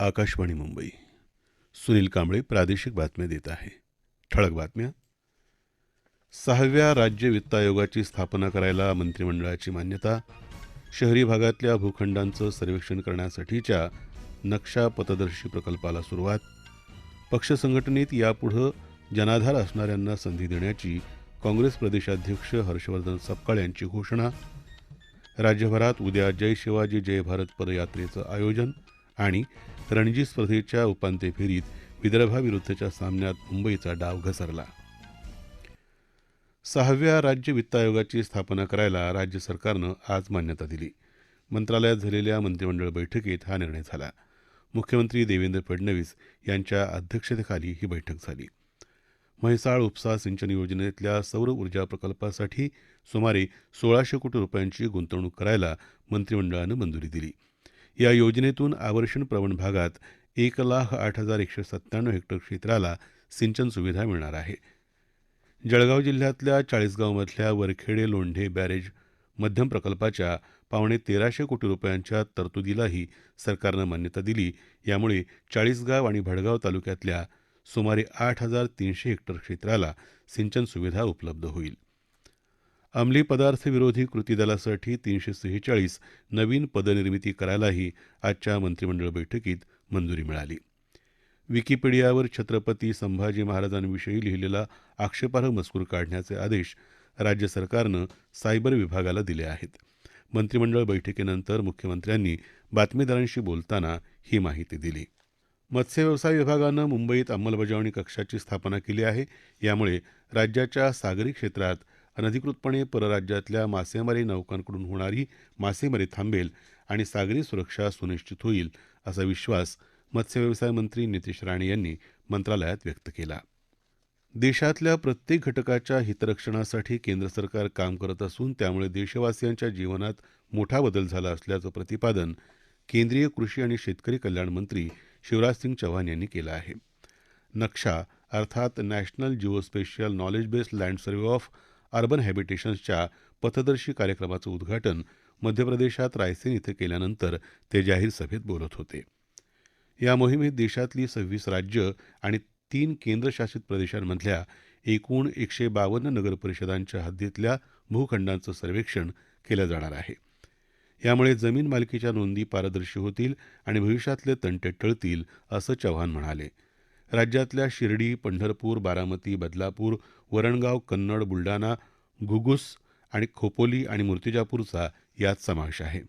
आकाशवाणी मुंबई. सुनील कांबळे प्रादेशिक बातम्या देत आहे. ठळक बातम्या. सहाव्या राज्य वित्त आयोगाची स्थापना करायला मंत्रिमंडळाची मान्यता शहरी भागातल्या भूखंडांचं सर्वेक्षण करण्यासाठीच्या नक्षा पथदर्शी प्रकल्पाला सुरुवात पक्ष संघटनेत यापुढं जनाधार असणाऱ्यांना संधी देण्याची काँग्रेस प्रदेशाध्यक्ष हर्षवर्धन सपकाळ यांची घोषणा राज्यभरात उद्या जय शिवाजी जय भारत पदयात्रेचं आयोजन आणि रणजी स्पर्धेच्या उपांत्य फेरीत विदर्भाविरुद्धच्या सामन्यात मुंबईचा डाव घसरला. सहाव्या राज्य वित्त आयोगाची स्थापना करायला राज्य सरकारनं आज मान्यता दिली. मंत्रालयात झालेल्या मंत्रिमंडळ बैठकीत हा निर्णय झाला. मुख्यमंत्री देवेंद्र फडणवीस यांच्या अध्यक्षतेखाली ही बैठक झाली. म्हैसाळ उपसा सिंचन योजनेतल्या सौर ऊर्जा प्रकल्पासाठी सुमारे सोळाशे कोटी रुपयांची गुंतवणूक करायला मंत्रिमंडळानं मंजुरी दिली. या योजनेतून आवर्षण प्रवण भागात एक लाख आठ हजार एकशे सत्त्याण्णव हेक्टर क्षेत्राला सिंचन सुविधा मिळणार आहे. जळगाव जिल्ह्यातल्या चाळीसगावमधल्या वरखेडे लोंढे बॅरेज मध्यम प्रकल्पाच्या पावणे तेराशे कोटी रुपयांच्या तरतुदीलाही सरकारनं मान्यता दिली. यामुळे चाळीसगाव आणि भडगाव तालुक्यातल्या सुमारे आठ हजार तीनशे हेक्टर क्षेत्राला सिंचन सुविधा उपलब्ध होईल. अंमली पदार्थ विरोधी कृती दलासाठी तीनशे सेहेचाळीस नवीन पदनिर्मिती करायलाही आजच्या मंत्रिमंडळ बैठकीत मंजुरी मिळाली. विकिपीडियावर छत्रपती संभाजी महाराजांविषयी लिहिलेला आक्षेपार्ह मजकूर काढण्याचे आदेश राज्य सरकारनं सायबर विभागाला दिले आहेत. मंत्रिमंडळ बैठकीनंतर मुख्यमंत्र्यांनी बातमीदारांशी बोलताना ही माहिती दिली. मत्स्य व्यवसाय विभागानं मुंबईत अंमलबजावणी कक्षाची स्थापना केली आहे. यामुळे राज्याच्या सागरी क्षेत्रात अनधिकृतपणे परराज्यातल्या मासेमारी नौकांकडून होणारी मासेमारी थांबेल आणि सागरी सुरक्षा सुनिश्चित होईल असा विश्वास मत्स्यव्यवसाय मंत्री नितेश राणे यांनी मंत्रालयात व्यक्त केला. देशातल्या प्रत्येक घटकाच्या हितरक्षणासाठी केंद्र सरकार काम करत असून त्यामुळे देशवासियांच्या जीवनात मोठा बदल झाला असल्याचं प्रतिपादन केंद्रीय कृषी आणि शेतकरी कल्याण मंत्री शिवराज सिंग चौहान यांनी केलं आहे. नक्षा अर्थात national geospatial knowledge based land survey of urban हॅबिटेशन्सच्या पथदर्शी कार्यक्रमाचं उद्घाटन मध्यप्रदेशात रायसेन इथं केल्यानंतर ते जाहीर सभेत बोलत होते. या मोहिमेत देशातली सव्वीस राज्य आणि तीन केंद्रशासित प्रदेशांमधल्या एकूण एकशे बावन्न नगरपरिषदांच्या हद्दीतल्या भूखंडांचं सर्वेक्षण केलं जाणार आहे. यामुळे जमीन मालकीच्या नोंदी पारदर्शी होतील आणि भविष्यातले तंटे टळतील असं चव्हाण म्हणाले. राज्यातल्या शिर्डी पंढरपूर बारामती बदलापूर वरणगाव कन्नड बुलडाणा घुगुस आणि खोपोली आणि मूर्तिजापूरचा यात समावेश आहे.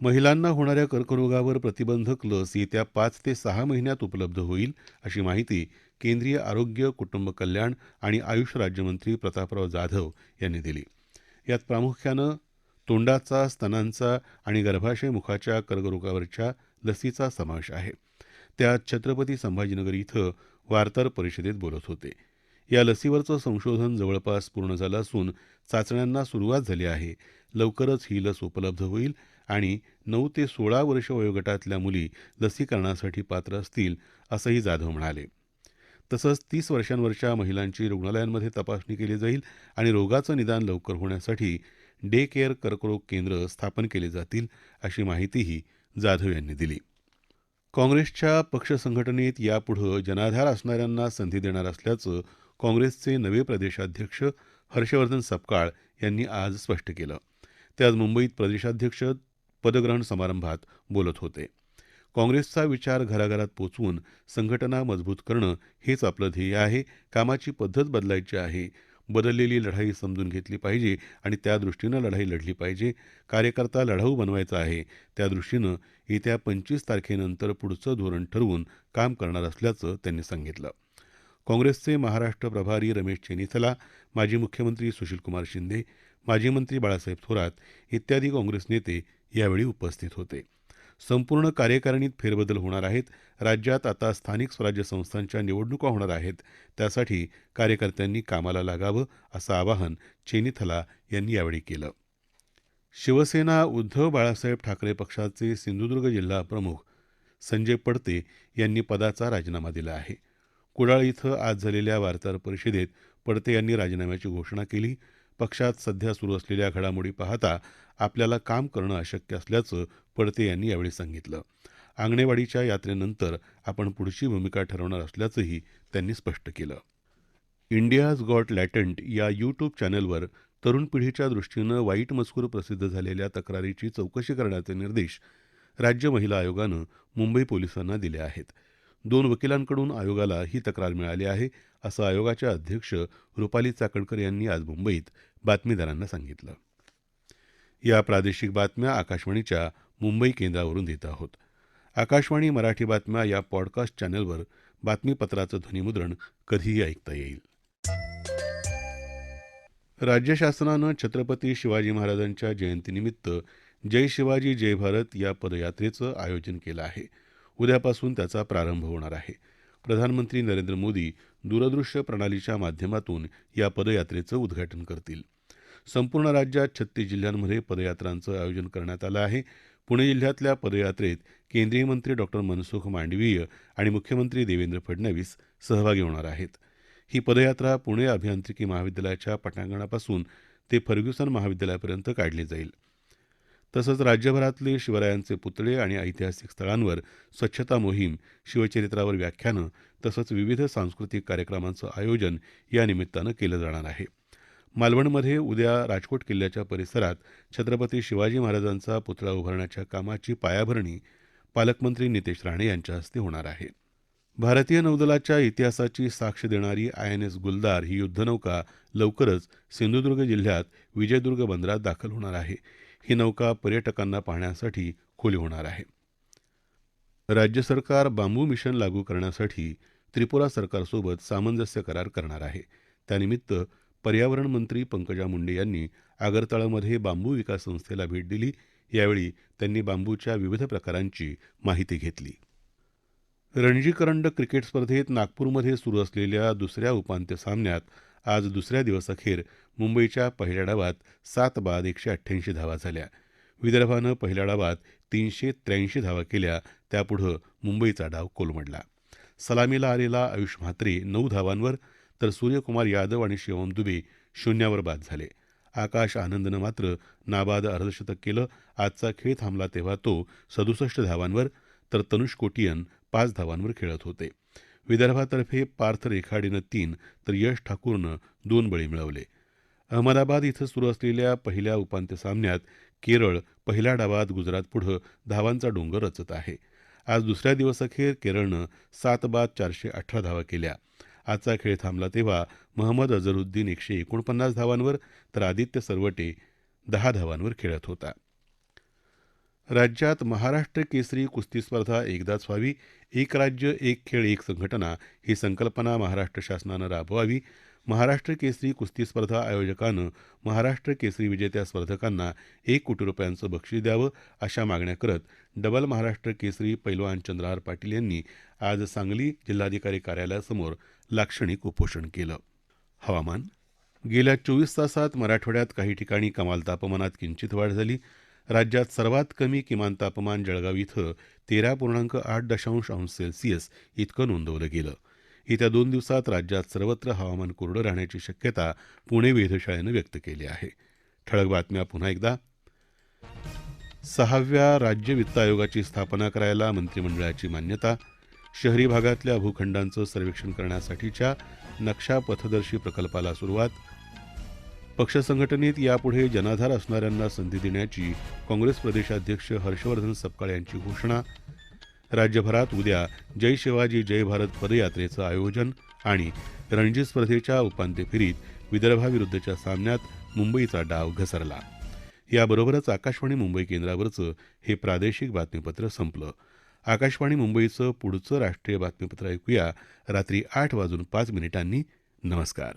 महिलांना होणाऱ्या कर्करोगावर प्रतिबंधक लस येत्या पाच ते सहा महिन्यात उपलब्ध होईल अशी माहिती केंद्रीय आरोग्य कुटुंब कल्याण आणि आयुष राज्यमंत्री प्रतापराव जाधव यांनी दिली. यात प्रामुख्यानं तोंडाचा स्तनांचा आणि गर्भाशय मुखाच्या कर्करोगावरच्या लसीचा समावेश आहे. ते आज छत्रपती संभाजीनगर इथं वार्ताहर परिषदेत बोलत होते. या लसीवरचं संशोधन जवळपास पूर्ण झालं असून चाचण्यांना सुरुवात झाली आहे. लवकरच ही लस उपलब्ध होईल आणि नऊ ते सोळा वर्ष वयोगटातल्या मुली लसीकरणासाठी पात्र असतील असंही जाधव म्हणाले. तसंच तीस वर्षांवरच्या महिलांची रुग्णालयांमध्ये तपासणी केली जाईल आणि रोगाचं निदान लवकर होण्यासाठी डे केअर कर्करोग केंद्र स्थापन केले जातील अशी माहितीही जाधव यांनी दिली. काँग्रेसच्या पक्ष संघटनेत यापुढं जनाधार असणाऱ्यांना संधी देणार असल्याचं काँग्रेसचे नवे प्रदेशाध्यक्ष हर्षवर्धन सपकाळ यांनी आज स्पष्ट केलं. ते आज मुंबईत प्रदेशाध्यक्ष पदग्रहण समारंभात बोलत होते. काँग्रेसचा विचार घराघरात पोचवून संघटना मजबूत करणं हेच आपलं ध्येय आहे. कामाची पद्धत बदलायची आहे. बदललेली लढाई समजून घेतली पाहिजे आणि त्यादृष्टीनं लढाई लढली पाहिजे. कार्यकर्ता लढाऊ बनवायचा आहे. त्यादृष्टीनं येत्या पंचवीस तारखेनंतर पुढचं धोरण ठरवून काम करणार असल्याचं त्यांनी सांगितलं. काँग्रेसचे महाराष्ट्र प्रभारी रमेश चेनिथला माजी मुख्यमंत्री सुशीलकुमार शिंदे माजी मंत्री बाळासाहेब थोरात इत्यादी काँग्रेस नेते यावेळी उपस्थित होते. संपूर्ण कार्यकारिणीत फेरबदल होणार आहेत. राज्यात आता स्थानिक स्वराज्य संस्थांच्या निवडणुका होणार आहेत. त्यासाठी कार्यकर्त्यांनी कामाला लागावं असं आवाहन चेनिथला यांनी यावेळी केलं. शिवसेना उद्धव बाळासाहेब ठाकरे पक्षाचे सिंधुदुर्ग जिल्हा प्रमुख संजय पडते यांनी पदाचा राजीनामा दिला आहे. कुडाळ इथं आज झालेल्या वार्ताहर परिषदेत पडते यांनी राजीनाम्याची घोषणा केली. पक्षात सध्या सुरू असलेल्या घडामोडी पाहता आपल्याला काम करणं अशक्य असल्याचं पडते यांनी यावेळी सांगितलं. आंगणेवाडीच्या यात्रेनंतर आपण पुढची भूमिका ठरवणार असल्याचंही त्यांनी स्पष्ट केलं. इंडियाज गॉट लॅटंट या यूट्यूब चॅनलवर तरुण पिढीच्या दृष्टीनं वाईट मजकूर प्रसिद्ध झालेल्या तक्रारीची चौकशी करण्याचे निर्देश राज्य महिला आयोगानं मुंबई पोलिसांना दिले आहेत. दोन वकिलांकडून आयोगाला ही तक्रार मिळाली आहे असं आयोगाच्या अध्यक्ष रुपाली चाकणकर यांनी आज मुंबईत बातमीदारांना सांगितलं. या प्रादेशिक बातम्या आकाशवाणीच्या मुंबई केंद्रावरून देत आहोत. आकाशवाणी मराठी बातम्या या पॉडकास्ट चॅनलवर बातमीपत्राचं ध्वनिमुद्रण कधीही ऐकता येईल. राज्य शासनानं छत्रपती शिवाजी महाराजांच्या जयंतीनिमित्त जय शिवाजी जय भारत या पदयात्रेचं आयोजन केलं आहे. उद्यापासून त्याचा प्रारंभ होणार आहे. प्रधानमंत्री नरेंद्र मोदी दूरदृश्य प्रणालीच्या माध्यमातून या पदयात्रेचं उद्घाटन करतील. संपूर्ण राज्यात छत्तीस जिल्ह्यांमध्ये पदयात्रांचं आयोजन करण्यात आलं आहे. पुणे जिल्ह्यातल्या पदयात्रेत केंद्रीय मंत्री डॉक्टर मनसुख मांडवीय आणि मुख्यमंत्री देवेंद्र फडणवीस सहभागी होणार आहेत. ही पदयात्रा पुणे अभियांत्रिकी महाविद्यालयाच्या पटांगणापासून ते फर्ग्युसन महाविद्यालयापर्यंत काढली जाईल. तसंच राज्यभरातले शिवरायांचे पुतळे आणि ऐतिहासिक स्थळांवर स्वच्छता मोहीम शिवचरित्रावर व्याख्यानं तसंच विविध सांस्कृतिक कार्यक्रमांचं आयोजन या निमित्तानं केलं जाणार आहे. मालवणमध्ये उद्या राजकोट किल्ल्याच्या परिसरात छत्रपती शिवाजी महाराजांचा पुतळा उभारण्याच्या कामाची पायाभरणी पालकमंत्री नितेश राणे यांच्या हस्ते होणार आहे. भारतीय नौदलाच्या इतिहासाची साक्ष देणारी आय एन एस गुलदार ही युद्धनौका लवकरच सिंधुदुर्ग जिल्ह्यात विजयदुर्ग बंदरात दाखल होणार आहे. ही नौका पर्यटकांना पाहण्यासाठी खुली होणार आहे. राज्य सरकार बांबू मिशन लागू करण्यासाठी त्रिपुरा सरकारसोबत सामंजस्य करार करणार आहे. त्यानिमित्त पर्यावरण मंत्री पंकजा मुंडे यांनी आगरतळामध्ये बांबू विकास संस्थेला भेट दिली. यावेळी त्यांनी बांबूच्या विविध प्रकारांची माहिती घेतली. रणजी करंडक क्रिकेट स्पर्धेत नागपूरमध्ये सुरू असलेल्या दुसऱ्या उपांत्य सामन्यात आज दुसऱ्या दिवसअखेर मुंबईच्या पहिल्या डावात सात बाद एकशे अठ्ठ्याऐंशी धावा झाल्या. विदर्भानं पहिल्या डावात तीनशे त्र्याऐंशी धावा केल्या त्यापुढं मुंबईचा डाव कोलमडला. सलामीला आलेला आयुष म्हात्रे नऊ धावांवर तर सूर्यकुमार यादव आणि शिवम दुबे शून्यावर बाद झाले. आकाश आनंदनं मात्र नाबाद अर्धशतक केलं. आजचा खेळ थांबला तेव्हा तो सदुसष्ट धावांवर तर तनुष कोटियन पाच धावांवर खेळत होते. विदर्भातर्फे पार्थ रेखाडीनं तीन तर यश ठाकूरनं दोन बळी मिळवले. अहमदाबाद इथं सुरू असलेल्या पहिल्या उपांत्य सामन्यात केरळ पहिल्या डावात गुजरातपुढं धावांचा डोंगर रचत आहे. आज दुसऱ्या दिवसअखेर केरळनं सात बाद चारशे अठरा धावा केल्या. आजचा खेळ थांबला तेव्हा महम्मद अझरुद्दीन एकशे एकोणपन्नास धावांवर तर आदित्य सरवटे दहा धावांवर खेळत होता. राज्यात महाराष्ट्र केसरी कुस्ती स्पर्धा एकदाच व्हावी एक राज्य एक खेळ एक संघटना ही संकल्पना महाराष्ट्र शासनानं राबवावी. महाराष्ट्र केसरी कुस्ती स्पर्धा आयोजकानं महाराष्ट्र केसरी विजेत्या स्पर्धकांना एक कोटी रुपयांचं बक्षीस द्यावं अशा मागण्या करत डबल महाराष्ट्र केसरी पैलवान चंद्रहार पाटील यांनी आज सांगली जिल्हाधिकारी कार्यालयासमोर लाक्षणिक उपोषण केलं. हवामान गेल्या चोवीस तासात मराठवाड्यात काही ठिकाणी कमाल तापमानात किंचित वाढ झाली. राज्यात सर्वात कमी किमान तापमान जळगाव इथं तेरा पूर्णांक आठ दशांश अंश सेल्सिअस इतकं नोंदवलं गेलं. येत्या दोन दिवसात राज्यात सर्वत्र हवामान कोरडं राहण्याची शक्यता पुणे वेधशाळेनं व्यक्त केली आहे. ठळक बातम्या पुन्हा एकदा. सहाव्या राज्य वित्त आयोगाची स्थापना करायला मंत्रिमंडळाची मान्यता शहरी भागातल्या भूखंडांचं सर्वेक्षण करण्यासाठीच्या नक्षा पथदर्शी प्रकल्पाला सुरुवात पक्ष संघटनेत यापुढे जनाधार असणाऱ्यांना संधी देण्याची काँग्रेस प्रदेशाध्यक्ष हर्षवर्धन सपकाळ यांची घोषणा. राज्यभरात उद्या जय शिवाजी जय भारत पदयात्रेचं आयोजन आणि रणजी स्पर्धेच्या उपांत्य फेरीत विदर्भाविरुद्धच्या सामन्यात मुंबईचा डाव घसरला. याबरोबरच आकाशवाणी मुंबई केंद्रावरचं हे प्रादेशिक बातमीपत्र संपलं. आकाशवाणी मुंबईचं पुढचं राष्ट्रीय बातमीपत्र ऐकूया. रात्री आठ वाजून पाच मिनिटांनी. नमस्कार.